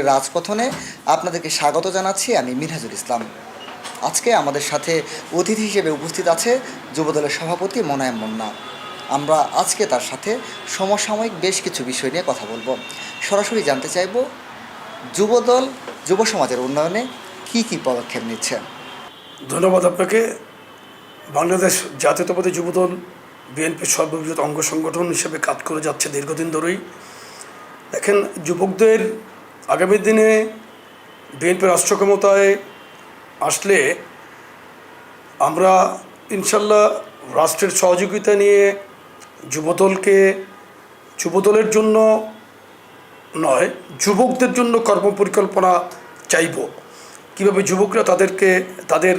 রাজপথনে আপনাদেরকে স্বাগত জানাচ্ছি। আমি মিনহাজুল ইসলাম। আজকে আমাদের সাথে অতিথি হিসেবে উপস্থিত আছে যুবদলের সভাপতি মোনায়েম মুন্না। আমরা আজকে তার সাথে সমসাময়িক বেশ কিছু বিষয় নিয়ে কথা বলব। সরাসরি জানতে চাইব, যুবদল, যুব সমাজের উন্নয়নে কি কি পদক্ষেপ নিচ্ছে? ধন্যবাদ আপনাকে। বাংলাদেশ জাতীয়তাবাদী যুবদল, বিএনপির সর্ববৃহৎ অঙ্গ সংগঠন হিসেবে কাজ করে যাচ্ছে দীর্ঘদিন ধরেই। দেখেন, যুবকদের আগামী দিনে বিএনপি রাষ্ট্র ক্ষমতায় আসলে আমরা ইনশাল্লাহ রাষ্ট্রের সহযোগিতা নিয়ে যুবদলকে, যুবদলের জন্য নয়, যুবকদের জন্য কর্মপরিকল্পনা চাইব। কীভাবে যুবকরা তাদেরকে, তাদের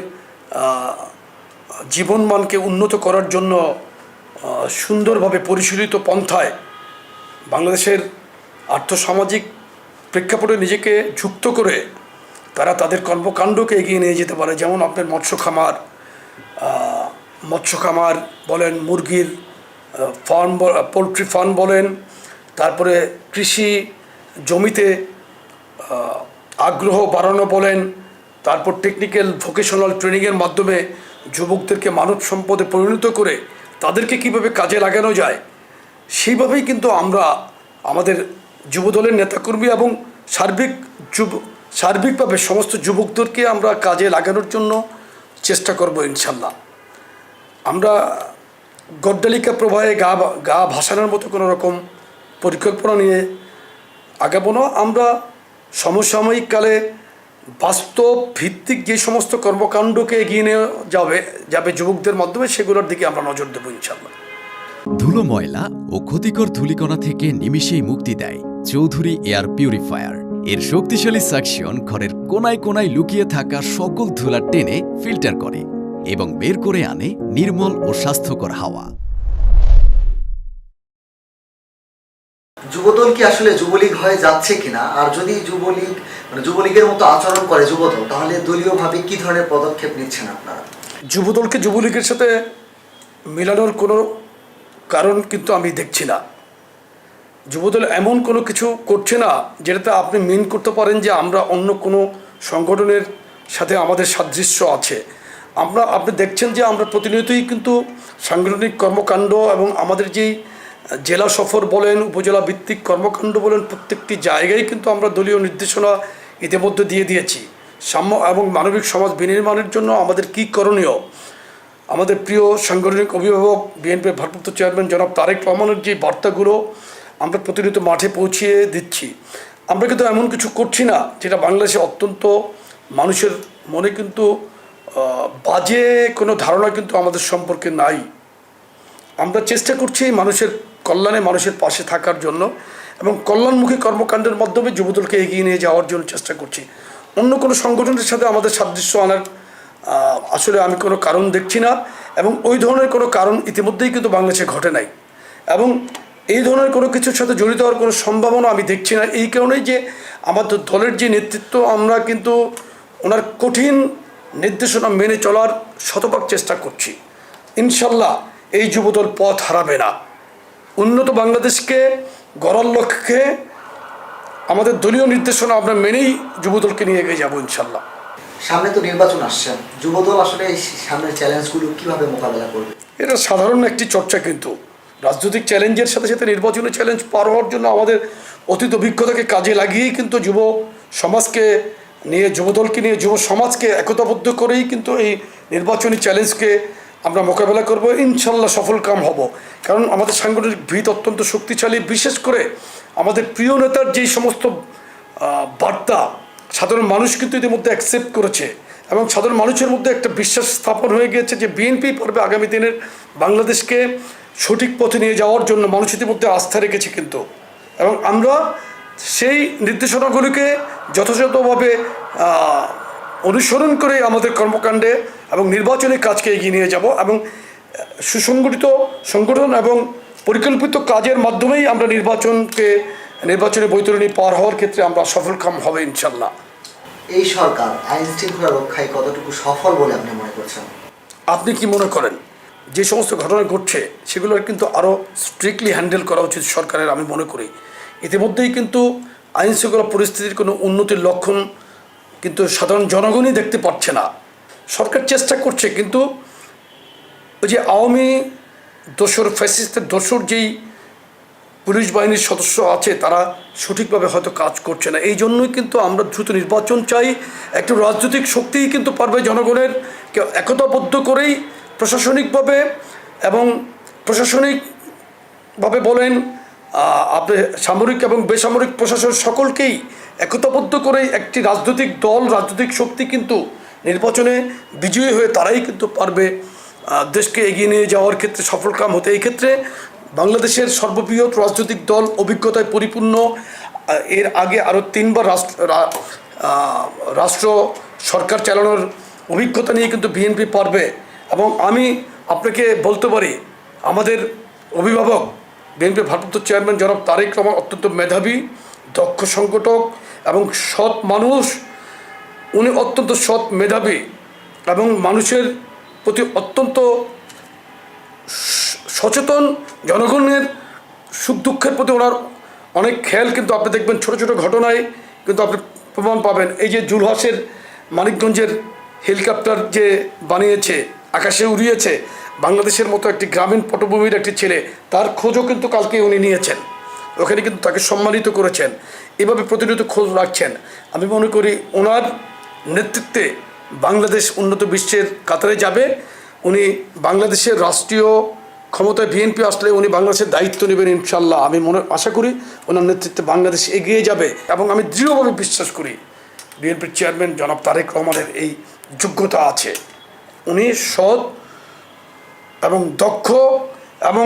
জীবনমানকে উন্নত করার জন্য সুন্দরভাবে পরিশীলিত পন্থায় বাংলাদেশের আর্থসামাজিক প্রেক্ষাপটে নিজেকে যুক্ত করে তারা তাদের কর্মকাণ্ডকে এগিয়ে নিয়ে যেতে পারে। যেমন আপনার মৎস্য খামার মৎস্য খামার বলেন, মুরগির ফার্ম পোলট্রি ফার্ম বলেন, তারপরে কৃষি জমিতে আগ্রহ বাড়ানো বলেন, তারপর টেকনিক্যাল ভোকেশনাল ট্রেনিংয়ের মাধ্যমে যুবকদেরকে মানব সম্পদে পরিণত করে তাদেরকে কীভাবে কাজে লাগানো যায়, সেইভাবেই কিন্তু আমরা আমাদের যুবদলের নেতাকর্মী এবং সার্বিক যুব, সার্বিকভাবে সমস্ত যুবকদেরকে আমরা কাজে লাগানোর জন্য চেষ্টা করব ইনশাল্লাহ। আমরা গড্ডালিকা প্রবাহে গা গা ভাসানোর মতো কোনো রকম পরিকল্পনা নিয়ে আগাবো না। আমরা সমসাময়িক কালে বাস্তব ভিত্তিক যে সমস্ত কর্মকাণ্ডকে এগিয়ে নিয়ে যাবে যাবে যুবকদের মাধ্যমে, সেগুলোর দিকে আমরা নজর দেবো ইনশাল্লাহ। ধুলো ময়লা ও ক্ষতিকর ধূলিকণা থেকে নিমিষেই মুক্তি দেয় চৌধুরী এয়ার পিউরিফায়ার। এর শক্তিশালী সাকশন ঘরের কোনায় কোনায় লুকিয়ে থাকা সকল ধুলা টেনে ফিল্টার করে এবং বের করে আনে নির্মল ও স্বাস্থ্যকর হাওয়া। যুবদল কি আসলে যুবলীগ হয়ে যাচ্ছে কিনা? আর যদি যুবলীগ মানে যুবলীগের মতো আচরণ করে যুবদল তাহলে দলীয়ভাবে কি ধরনের পদক্ষেপ নিচ্ছেন আপনারা? যুবদলকে যুবলীগের সাথে মেলানোর কোনো কারণ কিন্তু আমি দেখছি না। যুবদল এমন কোনো কিছু করছে না, যেটাতে আপনি মিন করতে পারেন যে আমরা অন্য কোনো সংগঠনের সাথে আমাদের সাদৃশ্য আছে। আমরা, আপনি দেখছেন যে আমরা প্রতিনিয়তই কিন্তু সাংগঠনিক কর্মকাণ্ড এবং আমাদের যেই জেলা সফর বলেন, উপজেলা ভিত্তিক কর্মকাণ্ড বলেন, প্রত্যেকটি জায়গায় কিন্তু আমরা দলীয় নির্দেশনা ইতিমধ্যে দিয়ে দিয়েছি। সাম্য এবং মানবিক সমাজ বিনির্মাণের জন্য আমাদের কী করণীয়? আমাদের প্রিয় সাংগঠনিক অভিভাবক বিএনপির ভারপ্রাপ্ত চেয়ারম্যান জনাব তারেক রহমানের যে বার্তাগুলো আমরা প্রতিনিয়ত মাঠে পৌঁছিয়ে দিচ্ছি, আমরা কিন্তু এমন কিছু করছি না যেটা বাংলাদেশে অত্যন্ত মানুষের মনে কিন্তু বাজে কোনো ধারণা কিন্তু আমাদের সম্পর্কে নাই। আমরা চেষ্টা করছি মানুষের কল্যাণে মানুষের পাশে থাকার জন্য এবং কল্যাণমুখী কর্মকাণ্ডের মাধ্যমে যুবদলকে এগিয়ে নিয়ে যাওয়ার জন্য চেষ্টা করছি। অন্য কোনো সংগঠনের সাথে আমাদের সাদৃশ্য আনার আসলে আমি কোনো কারণ দেখছি না এবং ওই ধরনের কোনো কারণ ইতিমধ্যেই কিন্তু বাংলাদেশে ঘটে নাই। এবং এই ধরনের কোনো কিছুর সাথে জড়িত হওয়ার কোনো সম্ভাবনা আমি দেখছি না। এই কারণেই যে আমাদের দলের যে নেতৃত্ব, আমরা কিন্তু ওনার কঠিন নির্দেশনা মেনে চলার শতভাগ চেষ্টা করছি। ইনশাল্লাহ এই যুবদল পথ হারাবে না। উন্নত বাংলাদেশকে, গড়ার লক্ষ্যে আমাদের দলীয় নির্দেশনা আমরা মেনেই যুবদলকে নিয়ে এগিয়ে যাব ইনশাল্লাহ। সামনে তো নির্বাচন আসছে। যুবদল আসলে এই সামনের চ্যালেঞ্জগুলো কীভাবে মোকাবেলা করবে? এটা সাধারণ একটি চর্চা কিন্তু। রাজনৈতিক চ্যালেঞ্জের সাথে সাথে নির্বাচনী চ্যালেঞ্জ পার হওয়ার জন্য আমাদের অতীত অভিজ্ঞতাকে কাজে লাগিয়েই কিন্তু যুব সমাজকে নিয়ে, যুবদলকে নিয়ে, যুব সমাজকে একতাবদ্ধ করেই কিন্তু এই নির্বাচনী চ্যালেঞ্জকে আমরা মোকাবেলা করব। ইনশাল্লাহ সফল কাম হব। কারণ আমাদের সাংগঠনিক ভিত অত্যন্ত শক্তিশালী। বিশেষ করে আমাদের প্রিয় নেতার যেই সমস্ত বার্তা সাধারণ মানুষ কিন্তু ইতিমধ্যে অ্যাকসেপ্ট করেছে এবং সাধারণ মানুষের মধ্যে একটা বিশ্বাস স্থাপন হয়ে গিয়েছে যে বিএনপি পারবে আগামী দিনের বাংলাদেশকে সঠিক পথে নিয়ে যাওয়ার জন্য মানুষ ইতিমধ্যে আস্থা রেখেছে কিন্তু। এবং আমরা সেই নির্দেশনাগুলিকে যথাযথভাবে অনুসরণ করে আমাদের কর্মকাণ্ডে এবং নির্বাচনী কাজকে এগিয়ে নিয়ে যাব এবং সুসংগঠিত সংগঠন এবং পরিকল্পিত কাজের মাধ্যমেই আমরা নির্বাচনকে নির্বাচনী বৈতরণী পার হওয়ার ক্ষেত্রে আমরা সফলকাম হবে ইনশাল্লাহ এই সরকার আইন শৃঙ্খলা রক্ষায় কতটুকু সফল বলে আপনি মনে করছেন? আপনি কি মনে করেন যে সমস্ত ঘটনা ঘটছে সেগুলোর কিন্তু আরও স্ট্রিক্টলি হ্যান্ডেল করা উচিত সরকারের আমি মনে করি। ইতিমধ্যেই কিন্তু আইন শৃঙ্খলা পরিস্থিতির কোনো উন্নতির লক্ষণ কিন্তু সাধারণ জনগণই দেখতে পাচ্ছে না। সরকার চেষ্টা করছে কিন্তু ওই যে আওয়ামী দোসর ফ্যাসিস্টের দোসর যেই পুলিশ বাহিনীর সদস্য আছে, তারা সঠিকভাবে হয়তো কাজ করছে না। এই জন্যই কিন্তু আমরা দ্রুত নির্বাচন চাই। একটু রাজনৈতিক শক্তিই কিন্তু পারবে জনগণের একতাবদ্ধ করেই প্রশাসনিকভাবে এবং প্রশাসনিকভাবে বলেন আপনি সামরিক এবং বেসামরিক প্রশাসন সকলকেই একতাবদ্ধ করে একটি রাজনৈতিক দল, রাজনৈতিক শক্তি কিন্তু নির্বাচনে বিজয়ী হয়ে তারাই কিন্তু পারবে দেশকে এগিয়ে নিয়ে যাওয়ার ক্ষেত্রে সফলকাম হতে। এই ক্ষেত্রে বাংলাদেশের সর্ববৃহৎ রাজনৈতিক দল অভিজ্ঞতায় পরিপূর্ণ এর আগে আরও তিনবার রাষ্ট্র রাষ্ট্র সরকার চালানোর অভিজ্ঞতা নিয়ে কিন্তু বিএনপি পারবে। এবং আমি আপনাকে বলতে পারি, আমাদের অভিভাবক বিএনপির ভারপ্রাপ্ত চেয়ারম্যান জনাব তারেক রহমান অত্যন্ত মেধাবী, দক্ষ সংগঠক এবং সৎ মানুষ। উনি অত্যন্ত সৎ মেধাবী এবং মানুষের প্রতি অত্যন্ত সচেতন জনগণের সুখ দুঃখের প্রতি ওনার অনেক খেয়াল, কিন্তু আপনি দেখবেন ছোট ছোট ঘটনায় কিন্তু আপনি প্রমাণ পাবেন। এই যে জুলহাসের মানিকগঞ্জের হেলিকপ্টার যে বানিয়েছে, আকাশে উড়িয়েছে, বাংলাদেশের মতো একটি গ্রামীণ পটভূমির একটি ছেলে, তার খোঁজও কিন্তু কালকে উনি নিয়েছেন। ওখানে কিন্তু তাকে সম্মানিত করেছেন। এভাবে প্রতিনিয়ত খোঁজ রাখছেন। আমি মনে করি ওনার নেতৃত্বে বাংলাদেশ উন্নত বিশ্বের কাতারে যাবে। উনি বাংলাদেশের রাষ্ট্রীয় ক্ষমতায় বিএনপি আসলে উনি বাংলাদেশের দায়িত্ব নেবেন ইনশাল্লাহ। আমি মনে, আশা করি ওনার নেতৃত্বে বাংলাদেশ এগিয়ে যাবে এবং আমি দৃঢ়ভাবে বিশ্বাস করি বিএনপির চেয়ারম্যান জনাব তারেক রহমানের এই যোগ্যতা আছে। উনি সৎ এবং দক্ষ এবং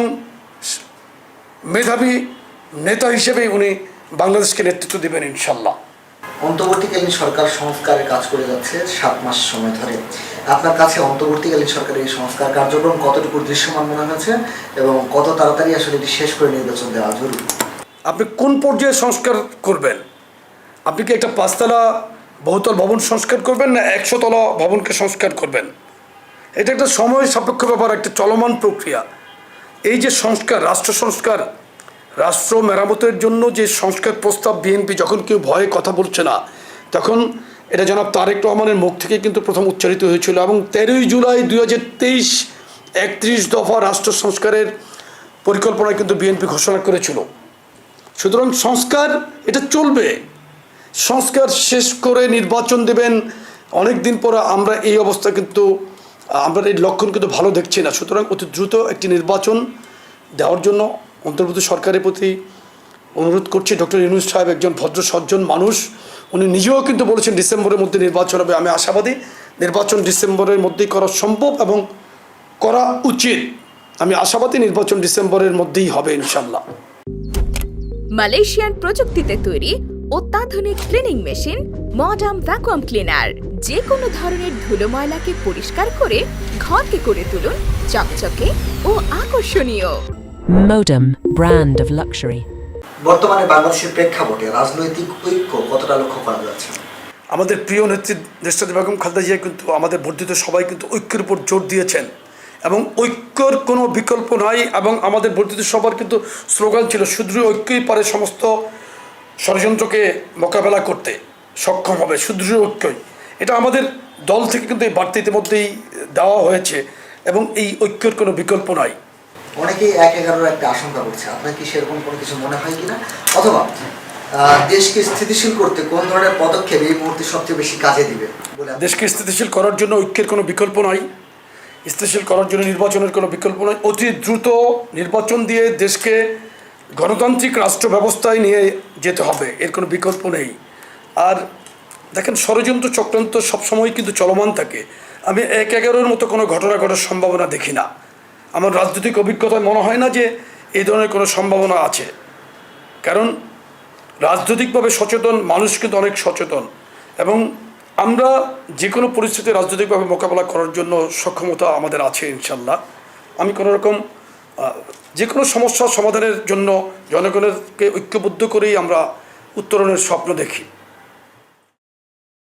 মেধাবী নেতা হিসেবে উনি বাংলাদেশকে নেতৃত্ব দেবেন ইনশাল্লাহ। অন্তর্বর্তীকালীন সরকার সংস্কারের কাজ করে যাচ্ছে সাত মাস সময় ধরে। আপনার কাছে অন্তর্বর্তীকালীন সরকারের এই সংস্কার কার্যক্রম কতটুকু দৃশ্যমান মনে হয়েছে এবং কত তাড়াতাড়ি আসলে এটি শেষ করে নির্বাচন দেওয়া জরুরি? আপনি কোন পর্যায়ে সংস্কার করবেন? আপনি কি একটা পাঁচতলা বহুতল ভবন সংস্কার করবেন না একশো তলা ভবনকে সংস্কার করবেন? এটা একটা সময় সাপেক্ষ ব্যাপার, একটা চলমান প্রক্রিয়া। এই যে সংস্কার, রাষ্ট্র সংস্কার রাষ্ট্র মেরামতের জন্য যে সংস্কার প্রস্তাব বিএনপি যখন কেউ ভয়ে কথা বলছে না, তখন এটা জনাব তারেক রহমানের মুখ থেকে কিন্তু প্রথম উচ্চারিত হয়েছিল এবং তেরোই জুলাই দুই হাজার তেইশ একত্রিশ দফা রাষ্ট্র সংস্কারের পরিকল্পনায় কিন্তু বিএনপি ঘোষণা করেছিল। সুতরাং সংস্কার, এটা চলবে। সংস্কার শেষ করে নির্বাচন দেবেন অনেক দিন পরে আমরা এই অবস্থা কিন্তু, আমরা এই লক্ষণ কিন্তু ভালো দেখছি না। সুতরাং অতি দ্রুত একটি নির্বাচন দেওয়ার জন্য অন্তর্বর্তী সরকারের প্রতি অনুরোধ করছি ডক্টর ইউনুস সাহেব একজন ভদ্র, সজ্জন মানুষ। উনি নিজেও কিন্তু বলেছেন ডিসেম্বরের মধ্যে নির্বাচন হবে। আমি আশাবাদী নির্বাচন ডিসেম্বরের মধ্যেই করা সম্ভব এবং করা উচিত। আমি আশাবাদী নির্বাচন ডিসেম্বরের মধ্যেই হবে ইনশাল্লাহ মালয়েশিয়ান প্রযুক্তিতে তৈরি অত্যাধুনিক cleaning machine, modern vacuum cleaner যে কোনো ধরনের ধুলো ময়লাকে পরিষ্কার করে ঘরকে করে তুলুন চকচকে ও আকর্ষণীয়। Modem, brand of luxury. বর্তমানে বাংলাদেশের প্রেক্ষাপটে রাজনৈতিক ঐক্য কতটা লক্ষ্য করা যাচ্ছে? আমাদের প্রিয় নেত্রী দেশটাদি বেগম খালেদা জিয়া কিন্তু আমাদের বর্ধিত সবাই কিন্তু ঐক্যের উপর জোর দিয়েছেন। এবং ঐক্যর কোনো বিকল্প নাই এবং আমাদের বর্ধিত সবার কিন্তু স্লোগান ছিল শুধু ঐক্যই পারে সমস্ত ষড়যন্ত্রকে মোকাবেলা করতে সক্ষম হবে সুদৃঢ় ঐক্যই। এটা আমাদের দল থেকে কিন্তু এই বার্তা ইতিমধ্যেই দেওয়া হয়েছে এবং এই ঐক্যের কোনো বিকল্প নাই। অনেকেই এক এগারোর একটা আশঙ্কা করছে। আপনার কি সেরকম কোনো কিছু মনে হয় কিনা? অথবা দেশকে স্থিতিশীল করতে কোন ধরনের পদক্ষেপ এই মুহূর্তে সবচেয়ে বেশি কাজে দিবে? দেশকে স্থিতিশীল করার জন্য ঐক্যের কোনো বিকল্প নাই। স্থিতিশীল করার জন্য নির্বাচনের কোনো বিকল্প নয় অতি দ্রুত নির্বাচন দিয়ে দেশকে গণতান্ত্রিক রাষ্ট্র ব্যবস্থায় নিয়ে যেতে হবে, এর কোনো বিকল্প নেই। আর দেখেন, ষড়যন্ত্র চক্রান্ত সবসময় কিন্তু চলমান থাকে। আমি এক এগারোর মতো কোনো ঘটনা ঘটার সম্ভাবনা দেখি না। আমার রাজনৈতিক অভিজ্ঞতায় মনে হয় না যে এই ধরনের কোনো সম্ভাবনা আছে। কারণ রাজনৈতিকভাবে সচেতন মানুষ কিন্তু অনেক সচেতন এবং আমরা যে কোনো পরিস্থিতি রাজনৈতিকভাবে মোকাবেলা করার জন্য সক্ষমতা আমাদের আছে ইনশাল্লাহ আমি কোনো রকম যে কোনো সমস্যার সমাধানের জন্য জনগণেরকে ঐক্যবদ্ধ করেই আমরা উত্তরণের স্বপ্ন দেখি।